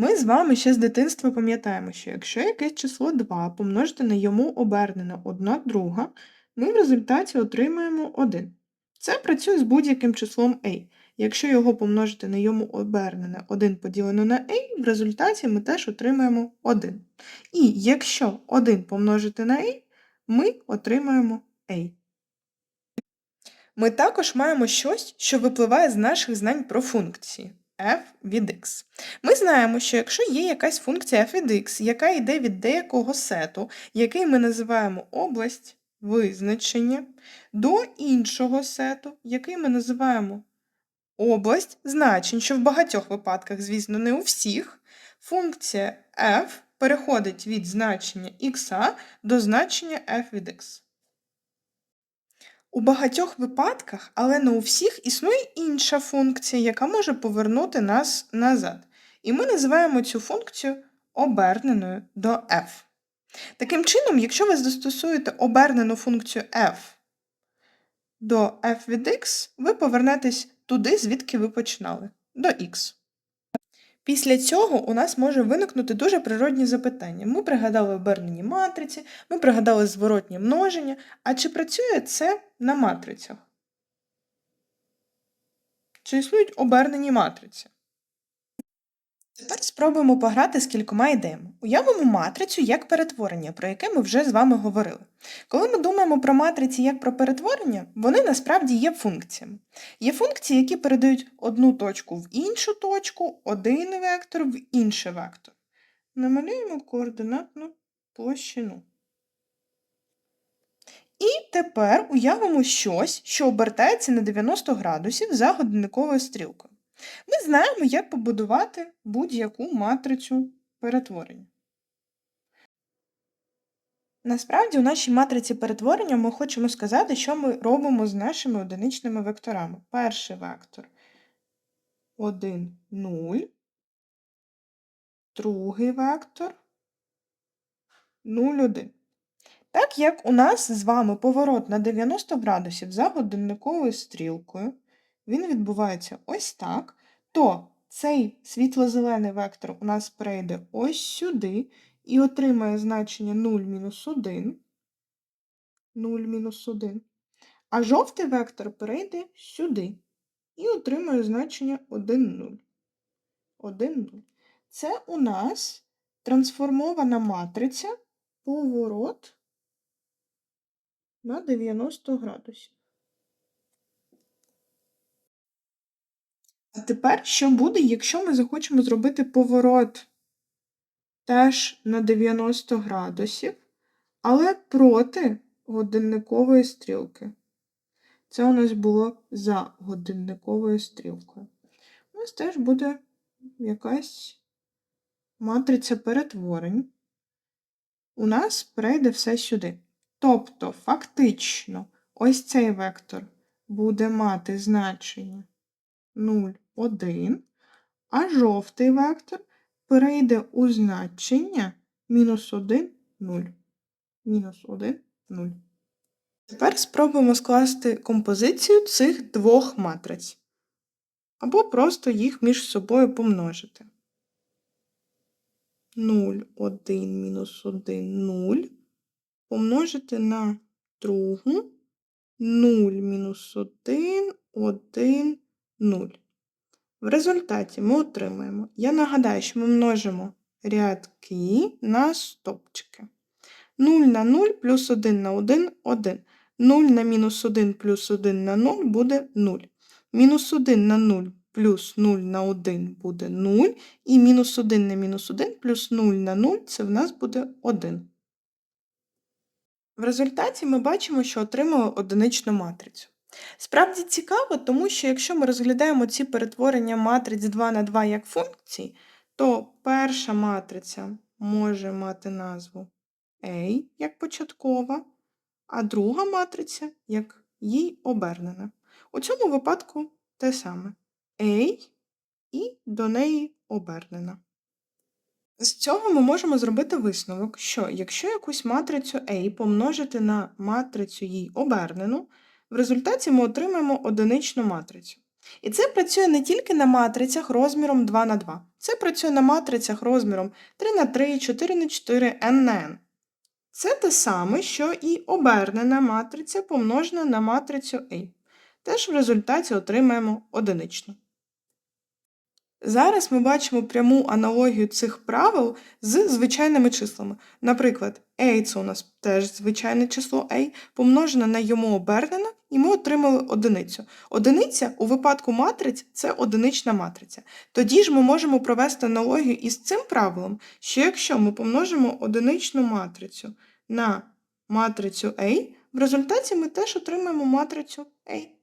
Ми з вами ще з дитинства пам'ятаємо, що якщо якесь число 2 помножити на йому обернене 1 друга, ми в результаті отримаємо 1. Це працює з будь-яким числом a. Якщо його помножити на йому обернене 1 поділено на a, в результаті ми теж отримаємо 1. І якщо 1 помножити на a, ми отримаємо a. Ми також маємо щось, що випливає з наших знань про функції f від x. Ми знаємо, що якщо є якась функція f від x, яка йде від деякого сету, який ми називаємо область визначення, до іншого сету, який ми називаємо область значень, що в багатьох випадках, звісно, не у всіх, функція f переходить від значення x до значення f від x. У багатьох випадках, але не у всіх, існує інша функція, яка може повернути нас назад. І ми називаємо цю функцію оберненою до f. Таким чином, якщо ви застосуєте обернену функцію f до f від x, ви повернетесь туди, звідки ви починали, до x. Після цього у нас може виникнути дуже природні запитання. Ми пригадали обернені матриці, ми пригадали зворотнє множення, а чи працює це на матрицях? Чи існують обернені матриці? Тепер спробуємо пограти з кількома ідеями. Уявимо матрицю як перетворення, про яке ми вже з вами говорили. Коли ми думаємо про матриці як про перетворення, вони насправді є функціями. Є функції, які передають одну точку в іншу точку, один вектор в інший вектор. Намалюємо координатну площину. І тепер уявимо щось, що обертається на 90 градусів за годинниковою стрілкою. Ми знаємо, як побудувати будь-яку матрицю перетворення. Насправді, у нашій матриці перетворення ми хочемо сказати, що ми робимо з нашими одиничними векторами. Перший вектор 1, 0, другий вектор 0, 1. Так як у нас з вами поворот на 90 градусів за годинниковою стрілкою, він відбувається ось так, то цей світло-зелений вектор у нас перейде ось сюди і отримає значення 0 мінус 1, 0 мінус 1. А жовтий вектор перейде сюди і отримає значення 1, 0. 1, 0. Це у нас трансформована матриця поворот на 90 градусів. А тепер що буде, якщо ми захочемо зробити поворот теж на 90 градусів, але проти годинникової стрілки? Це у нас було за годинниковою стрілкою. У нас теж буде якась матриця перетворень. У нас перейде все сюди. Тобто, фактично, ось цей вектор буде мати значення 0, 1, а жовтий вектор перейде у значення мінус 1, 0. Мінус 1, 0. Тепер спробуємо скласти композицію цих двох матриць. Або просто їх між собою помножити. 0, 1, мінус 1, 0 помножити на другу 0 мінус 1, 1, 0. В результаті ми отримаємо, я нагадаю, що ми множимо рядки на стопчики. 0 на 0 плюс 1 на 1 1. 0 на мінус 1 плюс 1 на 0 буде 0. Мінус 1 на 0 плюс 0 на 1 буде 0. І мінус 1 на мінус 1 плюс 0 на 0 це в нас буде 1. В результаті ми бачимо, що отримали одиничну матрицю. Справді цікаво, тому що якщо ми розглядаємо ці перетворення матриць 2 на 2 як функції, то перша матриця може мати назву A як початкова, а друга матриця як їй обернена. У цьому випадку те саме A і до неї обернена. З цього ми можемо зробити висновок, що якщо якусь матрицю A помножити на матрицю їй обернену, в результаті ми отримаємо одиничну матрицю. І це працює не тільки на матрицях розміром 2 на 2. Це працює на матрицях розміром 3 на 3, 4 на 4, n на n. Це те саме, що і обернена матриця помножена на матрицю A. Теж в результаті отримаємо одиничну. Зараз ми бачимо пряму аналогію цих правил з звичайними числами. Наприклад, a це у нас теж звичайне число a, помножене на йому обернене, і ми отримали одиницю. Одиниця у випадку матриць це одинична матриця. Тоді ж ми можемо провести аналогію із цим правилом, що якщо ми помножимо одиничну матрицю на матрицю A, в результаті ми теж отримаємо матрицю A.